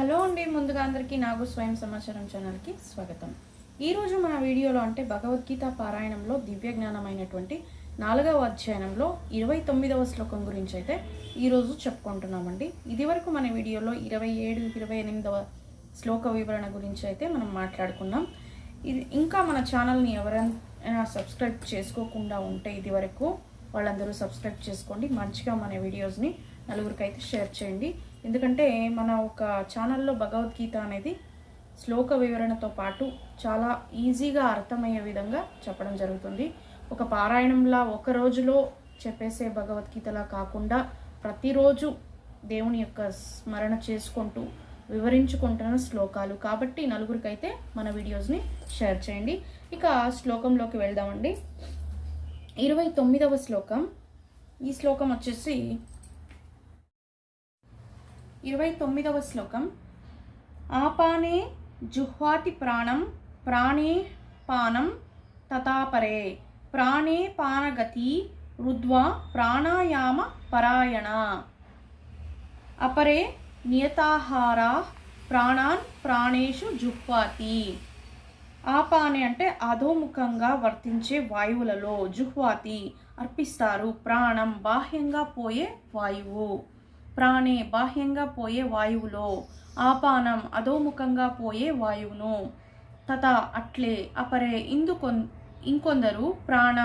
Hello అండి ముందుగా అందరికీ నాగు స్వయం సమాచారం ఛానల్కి స్వాగతం. ఈరోజు మన వీడియోలో అంటే భగవద్గీత పారాయణంలో దివ్య జ్ఞానమైనటువంటి నాలుగవ అధ్యయనంలో ఇరవై తొమ్మిదవ శ్లోకం గురించి అయితే ఈరోజు చెప్పుకుంటున్నామండి. ఇదివరకు మన వీడియోలో ఇరవై ఏడు ఇరవై ఎనిమిదవ శ్లోక వివరణ గురించి అయితే మనం మాట్లాడుకున్నాం. ఇది ఇంకా మన ఛానల్ని ఎవరైనా సబ్స్క్రైబ్ చేసుకోకుండా ఉంటే ఇదివరకు వాళ్ళందరూ సబ్స్క్రైబ్ చేసుకోండి. మంచిగా మన వీడియోస్ని నలుగురికి అయితే షేర్ చేయండి. ఎందుకంటే మన ఒక ఛానల్లో భగవద్గీత అనేది శ్లోక వివరణతో పాటు చాలా ఈజీగా అర్థమయ్యే విధంగా చెప్పడం జరుగుతుంది. ఒక పారాయణంలా ఒక రోజులో చెప్పేసే భగవద్గీతలా కాకుండా ప్రతిరోజు దేవుని యొక్క స్మరణ చేసుకుంటూ వివరించుకుంటున్న శ్లోకాలు. కాబట్టి నలుగురికైతే మన వీడియోస్ని షేర్ చేయండి. ఇక శ్లోకంలోకి వెళ్దామండి. ఇరవై తొమ్మిదవ శ్లోకం. ఈ శ్లోకం వచ్చేసి ఇరవై తొమ్మిదవ శ్లోకం. ఆపానే జుహ్వాతి ప్రాణం ప్రాణే పానం తతాపరే ప్రాణే పానగతి రుద్వా ప్రాణాయామ పరాయణ. అపరే నియతాహారా ప్రాణాన్ ప్రాణేషు జుహ్వాతి. ఆపానే అంటే అధోముఖంగా వర్తించే వాయువులలో జుహ్వాతి అర్పిస్తారు. ప్రాణం బాహ్యంగా పోయే వాయువు. ప్రాణే బాహ్యంగా పోయే వాయువులో ఆపానం అధోముఖంగా పోయే వాయువును. తత అట్లే అపరే ఇందుకొ ఇంకొందరు ప్రాణ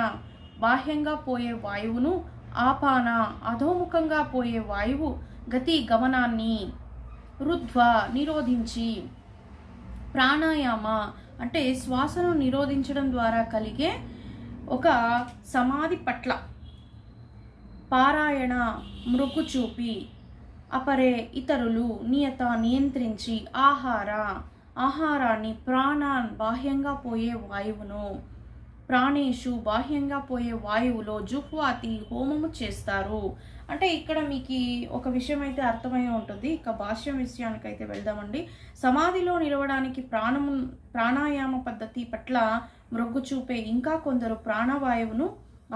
బాహ్యంగా పోయే వాయువును ఆపాన అధోముఖంగా పోయే వాయువు గతి గమనాన్ని రుద్వ నిరోధించి. ప్రాణాయామ అంటే శ్వాసను నిరోధించడం ద్వారా కలిగే ఒక సమాధి పట్ల. పారాయణ మృకు చూపి అపరే ఇతరులు నియత నియంత్రించి ఆహార ఆహారాన్ని ప్రాణాన్ బాహ్యంగా పోయే వాయువును ప్రాణేషు బాహ్యంగా పోయే వాయువులో జుహ్వాతి హోమము చేస్తారు. అంటే ఇక్కడ మీకు ఒక విషయం అయితే అర్థమై ఉంటుంది. ఇక భాష్యం విషయానికి అయితే వెళ్దామండి. సమాధిలో నిలవడానికి ప్రాణము ప్రాణాయామ పద్ధతి పట్ల మృగ్గు చూపే ఇంకా కొందరు ప్రాణవాయువును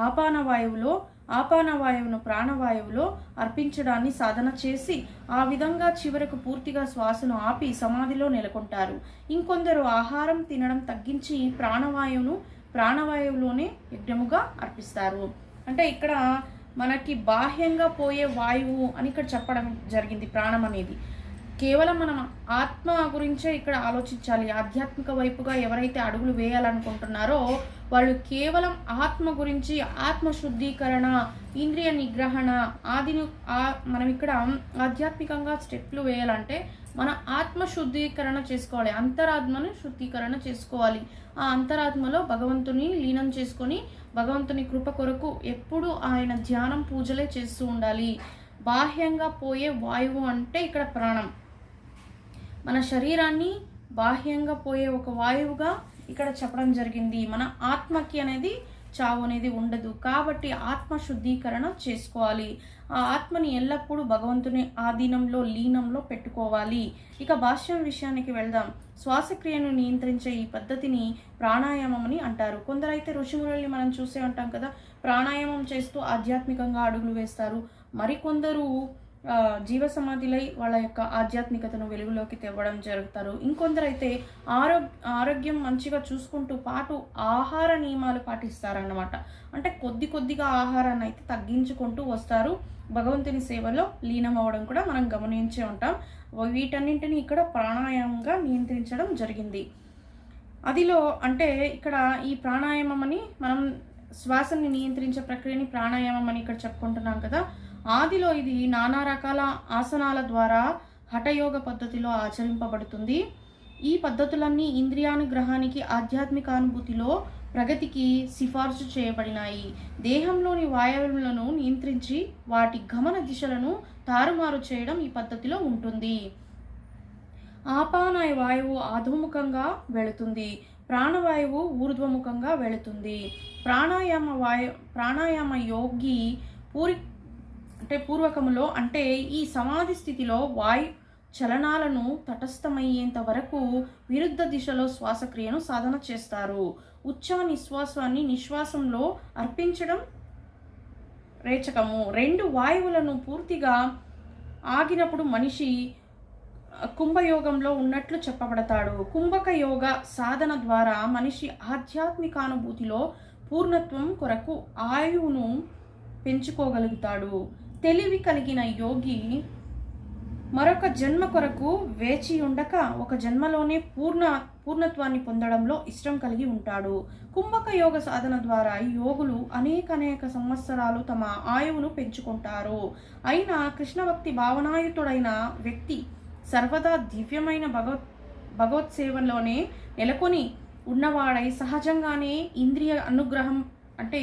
ఆపాన వాయువులో ఆపానవాయువును ప్రాణవాయువులో అర్పించడాన్ని సాధన చేసి ఆ విధంగా చివరకు పూర్తిగా శ్వాసను ఆపి సమాధిలో నెలకొంటారు. ఇంకొందరు ఆహారం తినడం తగ్గించి ప్రాణవాయువును ప్రాణవాయువులోనే యజ్ఞముగా అర్పిస్తారు. అంటే ఇక్కడ మనకి బాహ్యంగా పోయే వాయువు అని ఇక్కడ చెప్పడం జరిగింది ప్రాణం అనేది. కేవలం మనం ఆత్మ గురించే ఇక్కడ ఆలోచించాలి. ఆధ్యాత్మిక వైపుగా ఎవరైతే అడుగులు వేయాలనుకుంటున్నారో వాళ్ళు కేవలం ఆత్మ గురించి ఆత్మ శుద్ధీకరణ ఇంద్రియ నిగ్రహణ ఆదిని మనం ఇక్కడ ఆధ్యాత్మికంగా స్టెప్లు వేయాలంటే మన ఆత్మ శుద్ధీకరణ చేసుకోవాలి. అంతరాత్మను శుద్ధీకరణ చేసుకోవాలి. ఆ అంతరాత్మలో భగవంతుని లీనం చేసుకొని భగవంతుని కృప కొరకు ఎప్పుడు ఆయన ధ్యానం పూజలే చేస్తూ ఉండాలి. బాహ్యంగా పోయే వాయువు అంటే ఇక్కడ ప్రాణం. మన శరీరాన్ని బాహ్యంగా పోయే ఒక వాయువుగా ఇక్కడ చెప్పడం జరిగింది. మన ఆత్మకి అనేది చావు అనేది ఉండదు. కాబట్టి ఆత్మ శుద్ధీకరణ చేసుకోవాలి. ఆ ఆత్మని ఎల్లప్పుడూ భగవంతుని ఆధీనంలో లీనంలో పెట్టుకోవాలి. ఇక భాష్యం విషయానికి వెళ్దాం. శ్వాసక్రియను నియంత్రించే ఈ పద్ధతిని ప్రాణాయామం అని అంటారు. కొందరైతే ఋషిములని మనం చూసే ఉంటాం కదా ప్రాణాయామం చేస్తూ ఆధ్యాత్మికంగా అడుగులు వేస్తారు. మరికొందరు జీవ సమాధిలై వాళ్ళ యొక్క ఆధ్యాత్మికతను వెలుగులోకి తెవ్వడం జరుగుతారు. ఇంకొందరైతే ఆరో ఆరోగ్యం మంచిగా చూసుకుంటూ పాటు ఆహార నియమాలు పాటిస్తారన్నమాట. అంటే కొద్ది కొద్దిగా ఆహారాన్ని అయితే తగ్గించుకుంటూ వస్తారు. భగవంతుని సేవలో లీనం అవ్వడం కూడా మనం గమనించే ఉంటాం. వీటన్నింటిని ఇక్కడ ప్రాణాయామంగా నియంత్రించడం జరిగింది. అదిలో అంటే ఇక్కడ ఈ ప్రాణాయామం అని మనం శ్వాసని నియంత్రించే ప్రక్రియని ప్రాణాయామం అని ఇక్కడ చెప్పుకుంటున్నాం కదా. ఆదిలో ఇది నానా రకాల ఆసనాల ద్వారా హఠయోగ పద్ధతిలో ఆచరింపబడుతుంది. ఈ పద్ధతులన్నీ ఇంద్రియానుగ్రహానికి ఆధ్యాత్మిక అనుభూతిలో ప్రగతికి సిఫార్సు చేయబడినాయి. దేహంలోని వాయువులను నియంత్రించి వాటి గమన దిశలను తారుమారు చేయడం ఈ పద్ధతిలో ఉంటుంది. ఆపానాయ వాయువు అధోముఖంగా వెళుతుంది. ప్రాణవాయువు ఊర్ధ్వముఖంగా వెళుతుంది. ప్రాణాయామ వాయు ప్రాణాయామ యోగి పూరి అంటే పూర్వకములో అంటే ఈ సమాధి స్థితిలో వాయు చలనాలను తటస్థమయ్యేంత వరకు విరుద్ధ దిశలో శ్వాసక్రియను సాధన చేస్తారు. ఉచ్చ నిశ్వాసాన్ని నిశ్వాసంలో అర్పించడం రేచకము. రెండు వాయువులను పూర్తిగా ఆగినప్పుడు మనిషి కుంభయోగంలో ఉన్నట్లు చెప్పబడతాడు. కుంభక యోగ సాధన ద్వారా మనిషి ఆధ్యాత్మికానుభూతిలో పూర్ణత్వం కొరకు ఆయువును పెంచుకోగలుగుతాడు. తెలివి కలిగిన యోగి మరొక జన్మ కొరకు వేచి ఉండక ఒక జన్మలోనే పూర్ణ పూర్ణత్వాన్ని పొందడంలో ఇష్టం కలిగి ఉంటాడు. కుంభక యోగ సాధన ద్వారా యోగులు అనేక అనేక సంవత్సరాలు తమ ఆయువును పెంచుకుంటారు. అయినా కృష్ణభక్తి భావనాయుతుడైన వ్యక్తి సర్వదా దివ్యమైన భగవత్ భగవత్ సేవలోనే నెలకొని ఉన్నవాడై సహజంగానే ఇంద్రియ అనుగ్రహం అంటే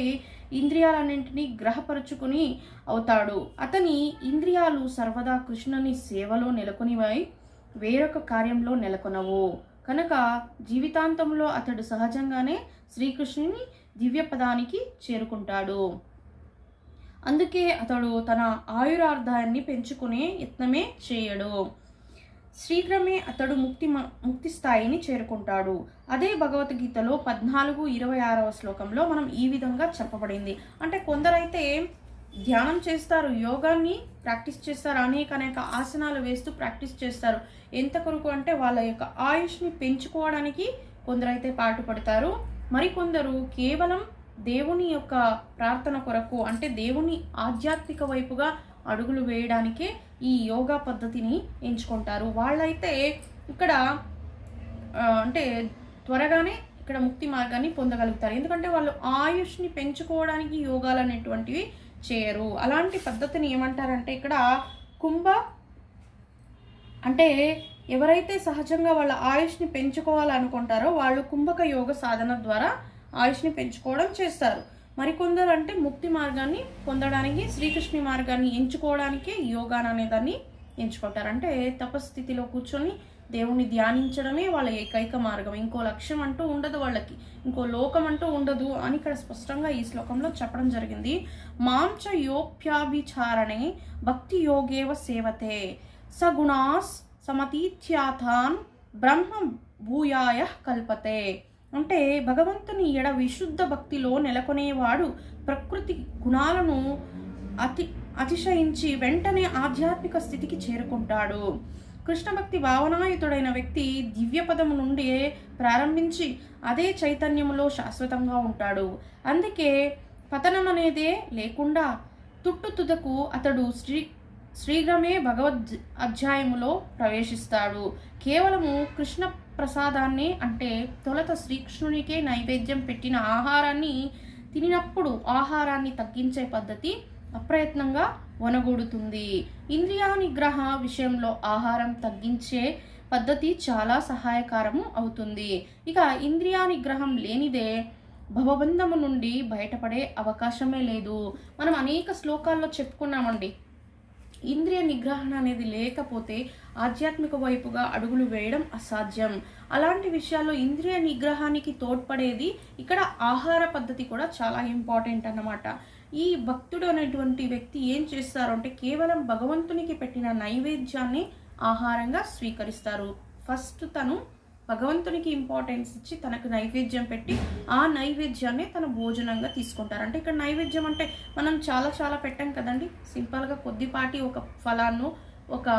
ఇంద్రియాలన్నింటినీ గ్రహపరుచుకుని అవుతాడు. అతని ఇంద్రియాలు సర్వదా కృష్ణుని సేవలో నెలకొనివై వేరొక కార్యంలో నెలకొనవు. కనుక జీవితాంతంలో అతడు సహజంగానే శ్రీకృష్ణుని దివ్య పదానికి చేరుకుంటాడు. అందుకే అతడు తన ఆయురార్థాన్ని పెంచుకునే యత్నమే చేయడు. శీఘ్రమే అతడు ముక్తి మ- ముక్తి స్థాయిని చేరుకుంటాడు. అదే భగవద్గీతలో పద్నాలుగు ఇరవై ఆరవ శ్లోకంలో మనం ఈ విధంగా చెప్పబడింది. అంటే కొందరైతే ధ్యానం చేస్తారు యోగాన్ని ప్రాక్టీస్ చేస్తారు అనేక అనేక ఆసనాలు వేస్తూ ప్రాక్టీస్ చేస్తారు. ఎంత కొరకు అంటే వాళ్ళ యొక్క ఆయుష్ని పెంచుకోవడానికి కొందరైతే పాటుపడతారు. మరికొందరు కేవలం దేవుని యొక్క ప్రార్థన కొరకు అంటే దేవుని ఆధ్యాత్మిక వైపుగా అడుగులు వేయడానికే ఈ యోగా పద్ధతిని ఎంచుకుంటారు. వాళ్ళైతే ఇక్కడ అంటే త్వరగానే ఇక్కడ ముక్తి మార్గాన్ని పొందగలుగుతారు. ఎందుకంటే వాళ్ళు ఆయుష్ని పెంచుకోవడానికి యోగాలు అనేటువంటివి చేయరు. అలాంటి పద్ధతిని ఏమంటారంటే ఇక్కడ కుంభ అంటే ఎవరైతే సహజంగా వాళ్ళ ఆయుష్ని పెంచుకోవాలనుకుంటారో వాళ్ళు కుంభక యోగ సాధన ద్వారా ఆయుష్ని పెంచుకోవడం చేస్తారు. మరికొందరు అంటే ముక్తి మార్గాన్ని పొందడానికి శ్రీకృష్ణ మార్గాన్ని ఎంచుకోవడానికే యోగాన్ అనేదాన్ని ఎంచుకుంటారు. అంటే తపస్థితిలో కూర్చొని దేవుణ్ణి ధ్యానించడమే వాళ్ళ ఏకైక మార్గం. ఇంకో లక్ష్యం అంటూ ఉండదు వాళ్ళకి. ఇంకో లోకం అంటూ ఉండదు అని ఇక్కడ స్పష్టంగా ఈ శ్లోకంలో చెప్పడం జరిగింది. మాంచ యోప్యాభిచారణే భక్తి యోగేవ సేవతే. సగుణాస్ సమతీత్యాథాన్ బ్రహ్మ భూయాయ కల్పతే. అంటే భగవంతుని ఎడ విశుద్ధ భక్తిలో నెలకొనేవాడు ప్రకృతి గుణాలను అతి అతిశయించి వెంటనే ఆధ్యాత్మిక స్థితికి చేరుకుంటాడు. కృష్ణ భక్తి భావనాయుతుడైన వ్యక్తి దివ్యపదము నుండి ప్రారంభించి అదే చైతన్యములో శాశ్వతంగా ఉంటాడు. అందుకే పతనం అనేదే లేకుండా తుట్టు తుదకు అతడు శ్రీ శ్రీగ్రమే భగవద్ అధ్యాయములో ప్రవేశిస్తాడు. కేవలము కృష్ణ ప్రసాదాన్ని అంటే తొలత శ్రీకృష్ణునికే నైవేద్యం పెట్టిన ఆహారాన్ని తినినప్పుడు ఆహారాన్ని తగ్గించే పద్ధతి అప్రయత్నంగా వనగూడుతుంది. ఇంద్రియ నిగ్రహ విషయంలో ఆహారం తగ్గించే పద్ధతి చాలా సహాయకారము అవుతుంది. ఇక ఇంద్రియా నిగ్రహం లేనిదే భవబంధము నుండి బయటపడే అవకాశమే లేదు. మనం అనేక శ్లోకాల్లో చెప్పుకున్నామండి. ఇంద్రియ నిగ్రహణ అనేది లేకపోతే ఆధ్యాత్మిక వైపుగా అడుగులు వేయడం అసాధ్యం. అలాంటి విషయాల్లో ఇంద్రియ నిగ్రహానికి తోడ్పడేది ఇక్కడ ఆహార పద్ధతి కూడా చాలా ఇంపార్టెంట్ అన్నమాట. ఈ భక్తుడు అనేటువంటి వ్యక్తి ఏం చేస్తారు అంటే కేవలం భగవంతునికి పెట్టిన నైవేద్యాన్ని ఆహారంగా స్వీకరిస్తారు. ఫస్ట్ తను భగవంతునికి ఇంపార్టెన్స్ ఇచ్చి తనకు నైవేద్యం పెట్టి ఆ నైవేద్యాన్ని తన భోజనంగా తీసుకుంటారు. అంటే ఇక్కడ నైవేద్యం అంటే మనం చాలా చాలా పెట్టాం కదండి. సింపుల్గా కొద్దిపాటి ఒక ఫలాన్ని ఒక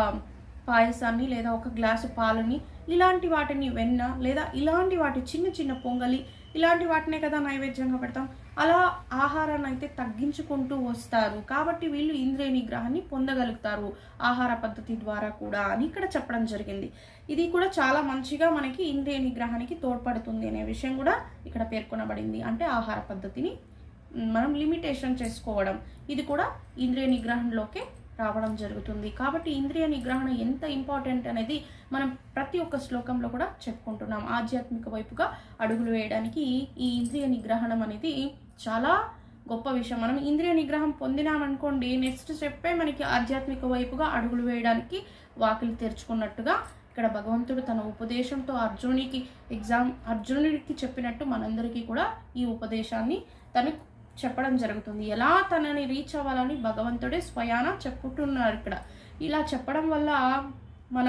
పాయసాన్ని లేదా ఒక గ్లాసు పాలని ఇలాంటి వాటిని వెన్న లేదా ఇలాంటి వాటి చిన్న చిన్న పొంగలి ఇలాంటి వాటినే కదా నైవేద్యంగా పెడతాం. అలా ఆహారాన్ని అయితే తగ్గించుకుంటూ వస్తారు. కాబట్టి వీళ్ళు ఇంద్రియ నిగ్రహాన్ని పొందగలుగుతారు ఆహార పద్ధతి ద్వారా కూడా అని ఇక్కడ చెప్పడం జరిగింది. ఇది కూడా చాలా మంచిగా మనకి ఇంద్రియ నిగ్రహానికి తోడ్పడుతుంది అనే విషయం కూడా ఇక్కడ పేర్కొనబడింది. అంటే ఆహార పద్ధతిని మనం లిమిటేషన్ చేసుకోవడం. ఇది కూడా ఇంద్రియ నిగ్రహంలోకే రావడం జరుగుతుంది. కాబట్టి ఇంద్రియ నిగ్రహణ ఎంత ఇంపార్టెంట్ అనేది మనం ప్రతి ఒక్క శ్లోకంలో కూడా చెప్పుకుంటున్నాం. ఆధ్యాత్మిక వైపుగా అడుగులు వేయడానికి ఈ ఇంద్రియ నిగ్రహణం అనేది చాలా గొప్ప విషయం. మనం ఇంద్రియ నిగ్రహం పొందినామనుకోండి నెక్స్ట్ స్టెప్పే మనకి ఆధ్యాత్మిక వైపుగా అడుగులు వేయడానికి వాకిలి తెరుచుకున్నట్టుగా ఇక్కడ భగవంతుడు తన ఉపదేశంతో అర్జునికి ఎగ్జామ్ అర్జునుడికి చెప్పినట్టు మనందరికీ కూడా ఈ ఉపదేశాన్ని తను చెప్పడం జరుగుతుంది. ఎలా తనని రీచ్ అవ్వాలని భగవంతుడే స్వయాన చెప్పుకుంటున్నారు ఇక్కడ. ఇలా చెప్పడం వల్ల మన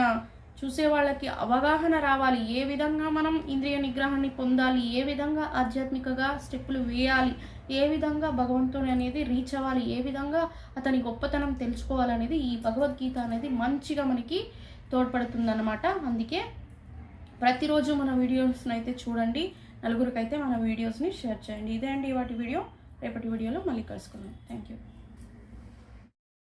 చూసే వాళ్ళకి అవగాహన రావాలి. ఏ విధంగా మనం ఇంద్రియ నిగ్రహాన్ని పొందాలి? ఏ విధంగా ఆధ్యాత్మికగా స్టెప్పులు వేయాలి? ఏ విధంగా భగవంతుని అనేది రీచ్ అవ్వాలి? ఏ విధంగా అతని గొప్పతనం తెలుసుకోవాలనేది ఈ భగవద్గీత అనేది మంచిగా మనకి తోడ్పడుతుందన్నమాట. అందుకే ప్రతిరోజు మన వీడియోస్ని అయితే చూడండి. నలుగురికైతే మన వీడియోస్ని షేర్ చేయండి. ఇదే అండి వాటి వీడియో రేపటి వీడియోలో మళ్ళీ కలుసుకుందాం. Thank you